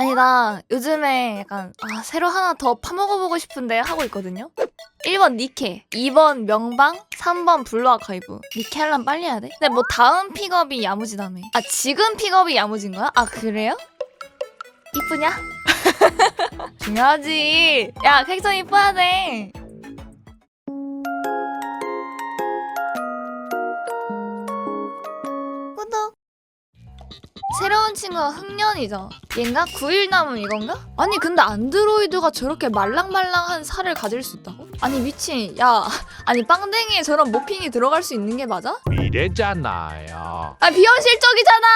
아니 나 요즘에 약간 아, 새로 하나 더 파먹어보고 싶은데 하고 있거든요 1번 니케 2번 명방 3번 블루 아카이브 니케 하려면 빨리 해야 돼? 근데 뭐 다음 픽업이 야무지다며 아 지금 픽업이 야무진 거야? 아 그래요? 이쁘냐? 중요하지 야 캐릭터 이뻐야 돼 새로운 친구가 흥년이죠. 얘인가? 9일 남은 이건가? 아니 근데 안드로이드가 저렇게 말랑말랑한 살을 가질 수 있다고? 아니 미친 야 아니 빵댕이에 저런 모핑이 들어갈 수 있는 게 맞아? 미래잖아요. 아 비현실적이잖아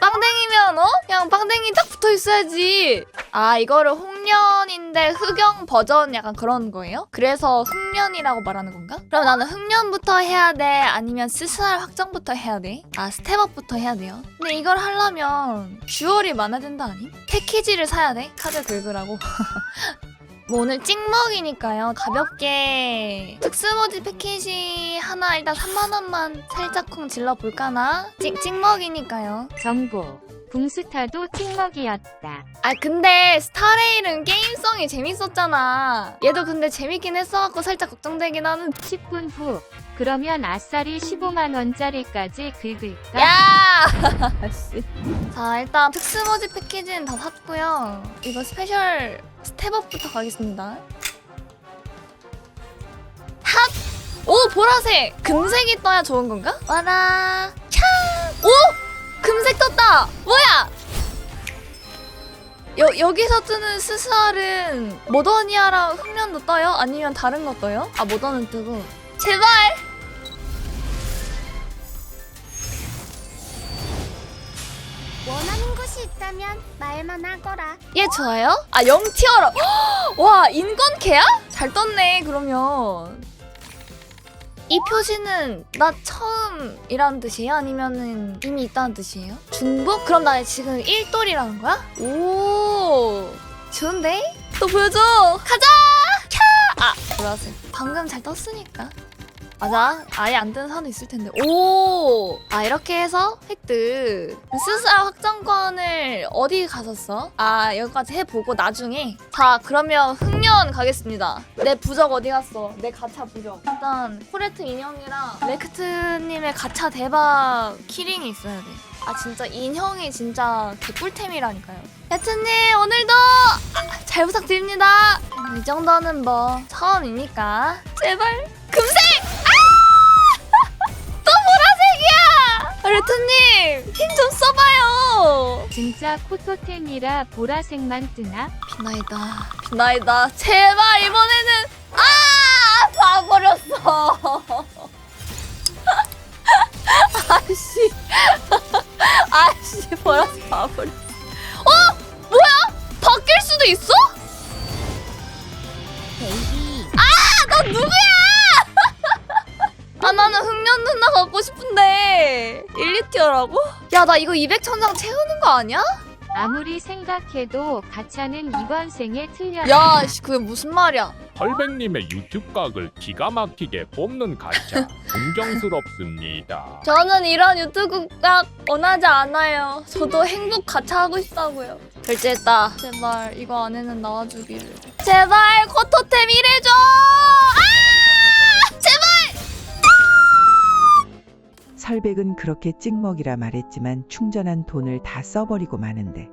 빵댕이면 어? 그냥 빵댕이 딱 붙어 있어야지 아 이거를 홍련인데 흑영 버전 약간 그런 거예요? 그래서 흑련이라고 말하는 건가? 그럼 나는 흑련부터 해야 돼? 아니면 스스할 확정부터 해야 돼? 아 스텝업부터 해야 돼요? 근데 이걸 하려면 듀얼이 많아야 된다 아니? 패키지를 사야 돼? 카드 긁으라고 뭐 오늘 찍먹이니까요. 가볍게 특수모지 패키지 하나 일단 3만원만 살짝쿵 질러볼까나? 찍, 찍먹이니까요. 정보. 붕스타도 찍먹이었다. 아 근데 스타레일은 게임성이 재밌었잖아. 얘도 근데 재밌긴 했어갖고 살짝 걱정되긴 하는 10분 후. 그러면 아싸리 15만 원짜리까지 긁을까? 야! 씨. 자 일단 특수모지 패키지는 다 샀고요. 이거 스페셜 스텝업부터 가겠습니다. 핫! 오 보라색! 금색이 떠야 좋은 건가? 와라! 차! 오! 금색 떴다! 뭐야! 여, 여기서 뜨는 스스알은 모더니아랑 흑련도 떠요? 아니면 다른 거 떠요? 아 모더는 뜨고 제발! 있다면 말만 하거라. 얘 좋아요? 아 영티어라 와 인건캐야? 잘 떴네 그러면 이 표시는 나 처음이라는 뜻이에요? 아니면은 이미 있다는 뜻이에요? 중복? 그럼 나 지금 1돌이라는 거야? 오 좋은데? 또 보여줘 가자 캬! 아 보라색 방금 잘 떴으니까 맞아 아예 안 뜨는 사람도 있을 텐데. 오 아 이렇게 해서 획득. 스스알 확정권을 어디 가서 아 여기까지 해보고 나중에. 자 그러면 흑년 가겠습니다. 내 부적 어디 갔어? 내 가차 부적. 일단 코레트 인형이랑 레크트님의 가차 대박 키링이 있어야 돼 아 진짜 인형이 진짜 개꿀템이라니까요. 레트님 오늘도 아, 잘 부탁드립니다. 이 정도는 뭐 처음이니까. 제발 레트님 힘 좀 써봐요. 진짜 코토템이라 보라색만 뜨나? 비나이다 비나이다 제발 이번에는 아 봐버렸어. 아씨 아씨 보라색 봐버렸어. 어 뭐야? 바뀔 수도 있어? 베이비. 너 누구야? 아 나는 흑연 누나 갖고 싶은데 1, 2티어라고? 야 나 이거 200천장 채우는 거 아니야? 아무리 생각해도 가차는 이번 생에 틀렸다. 야 씨, 그게 무슨 말이야 헐백님의 유튜브 각을 기가 막히게 뽑는 가짜 존경스럽습니다. 저는 이런 유튜브 각 원하지 않아요 저도 행복 가차 하고 싶다고요 결제했다 제발 이거 안에는 나와주기를 제발 코토템 일해줘 아 설백은 그렇게 찍먹이라 말했지만 충전한 돈을 다 써버리고 마는데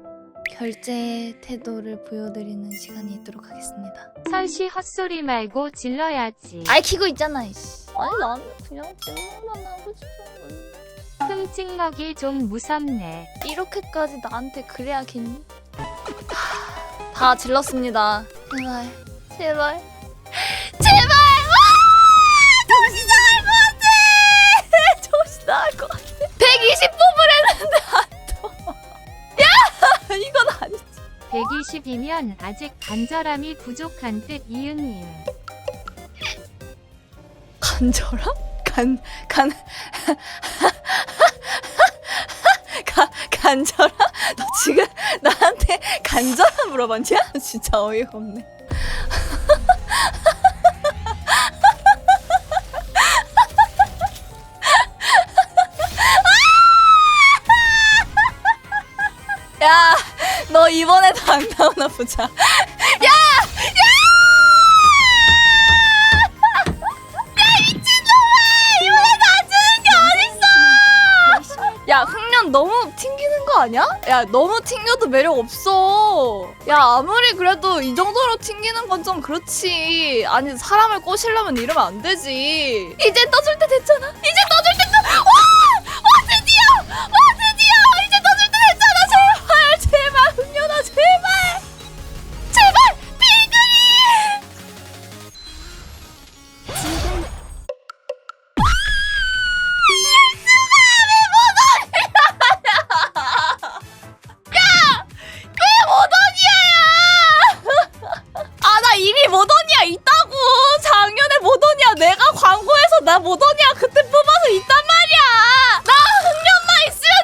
결제 태도를 보여드리는 시간이 있도록 하겠습니다 설씨 헛소리 말고 질러야지. 아이 키고 있잖아 이씨 아니 나는 그냥 찍먹만 하고 싶은 흠 찍먹이 좀 무섭네. 이렇게까지 나한테 그래야겠니? 다 질렀습니다. 제발, 제발! 120이면 아직 간절함이 부족한 듯 이응이응. 간절함? 간, 간, 가, 간절함? 너 지금 나한테 간절함 물어봤냐? 진짜 어이가 없네. 야, 너 이번에도 안 나오나 보자. 야! 야! 야 미친놈아! 이번에도 안 주는 게 어딨어! 야 흥년 너무 튕기는 거 아니야? 야 너무 튕겨도 매력 없어. 야 아무리 그래도 이 정도로 튕기는 건 좀 그렇지. 아니 사람을 꼬시려면 이러면 안 되지. 이제 떠줄 때 됐잖아. 이제 떠 나 모더니아 그때 뽑아서 있단 말이야! 나 흥년만 있으면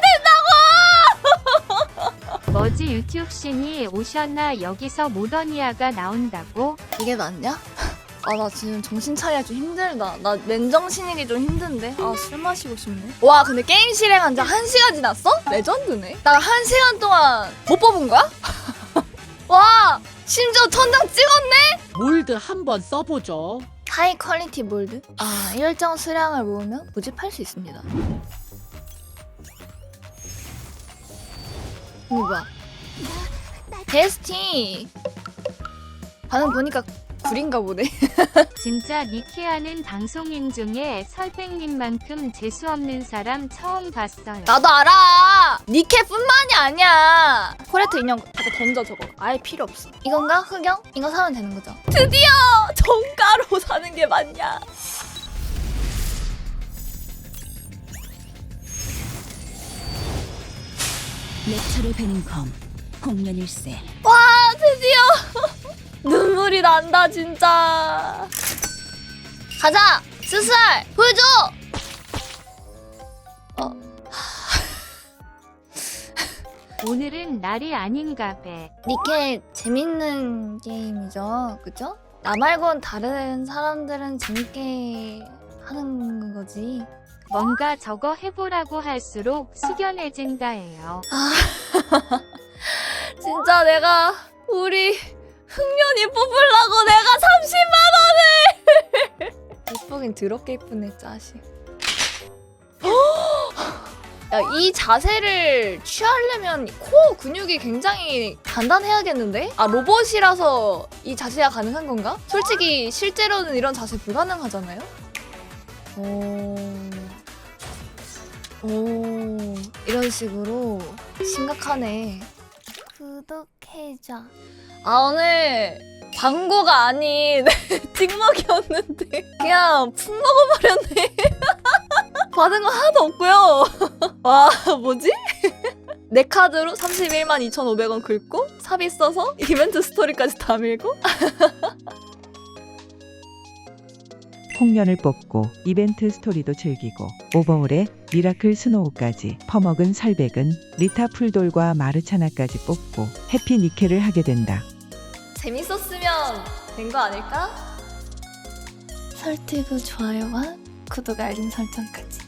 된다고! 머지 유튜브 신이 오셨나 여기서 모더니아가 나온다고? 이게 맞냐? 아, 나 지금 정신 차리기가 좀 힘들다. 나 맨정신이기 좀 힘든데? 아, 술 마시고 싶네. 와, 근데 게임 실행한 지 한시간 지났어? 레전드네. 나 한시간 동안 못 뽑은 거야? 와, 심지어 천장 찍었네? 몰드 한번 써보죠. 하이 퀄리티 몰드? 아, 일정 수량을 모으면 모집할 수 있습니다. 이거 뭐야? 데스티! 반응 보니까 구린가 보네. 진짜 니케하는 방송인 중에 설백님만큼 재수 없는 사람 처음 봤어요. 나도 알아! 니케뿐만이 아니야! 코레트 인형 갖다 던져 저거. 아예 필요 없어. 이건가? 흑영? 이거 사면 되는 거죠. 드디어! 정가로 사는 게 맞냐? 내 차를 베는 검 홍련일세 와 드디어 눈물이 난다 진짜 가자 스살 보여줘 오늘은 날이 아닌가 배. 니케 재밌는 게임이죠 그죠? 나 말곤 다른 사람들은 재밌게 하는 거지 뭔가 저거 해보라고 할수록 숙연해진다예요. 진짜 내가 우리 흥년이 뽑으려고 내가 30만 원을 이쁘긴 더럽게 이쁘네 짜식 야, 이 자세를 취하려면 코어 근육이 굉장히 단단해야겠는데? 아, 로봇이라서 이 자세가 가능한 건가? 솔직히 실제로는 이런 자세 불가능하잖아요? 오. 오. 이런 식으로 심각하네. 구독해줘. 아, 오늘 광고가 아닌 찍먹이었는데 그냥 푹 먹어버렸네. 받은 거 하나도 없고요. 와 뭐지? 내 카드로 31만 2,500원 긁고 삽입 써서 이벤트 스토리까지 다 밀고 홍련을 뽑고 이벤트 스토리도 즐기고 오버홀에 미라클 스노우까지 퍼먹은 설백은 리타 풀돌과 마르차나까지 뽑고 해피 니케를 하게 된다. 재밌었으면 된 거 아닐까? 설티브 좋아요와 구독 알림 설정까지